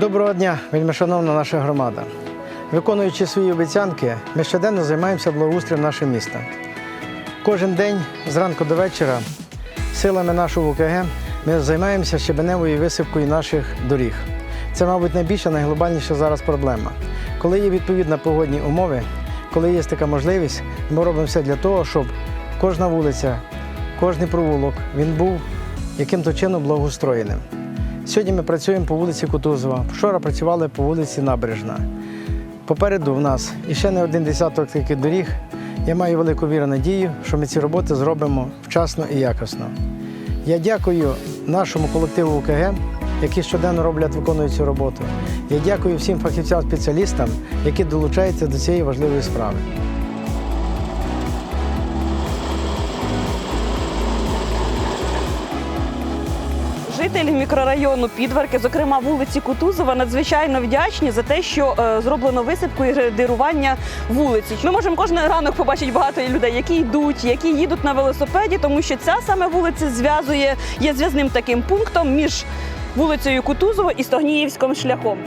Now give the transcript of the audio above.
Доброго дня, вельмишановна наша громада. Виконуючи свої обіцянки, ми щоденно займаємося благоустроєм нашого міста. Кожен день зранку до вечора силами нашого УКГ ми займаємося щебеневою висипкою наших доріг. Це, мабуть, найбільша, найглобальніша зараз проблема. Коли є відповідні погодні умови, коли є така можливість, ми робимо все для того, щоб кожна вулиця, кожний провулок він був яким-то чином благоустроєним. Сьогодні ми працюємо по вулиці Кутузова. Вчора працювали по вулиці Набережна. Попереду в нас іще не один десяток таких доріг. Я маю велику віру надію, що ми ці роботи зробимо вчасно і якісно. Я дякую нашому колективу УКГ, які щоденно роблять, виконують цю роботу. Я дякую всім фахівцям-спеціалістам, які долучаються до цієї важливої справи. Жителі мікрорайону Підварки, зокрема вулиці Кутузова, надзвичайно вдячні за те, що е, зроблено висипку і градирування вулиці. Ми можемо кожен ранок побачити багато людей, які йдуть, які їдуть на велосипеді, тому що ця саме вулиця зв'язує є зв'язним таким пунктом між вулицею Кутузова і Стогніївським шляхом.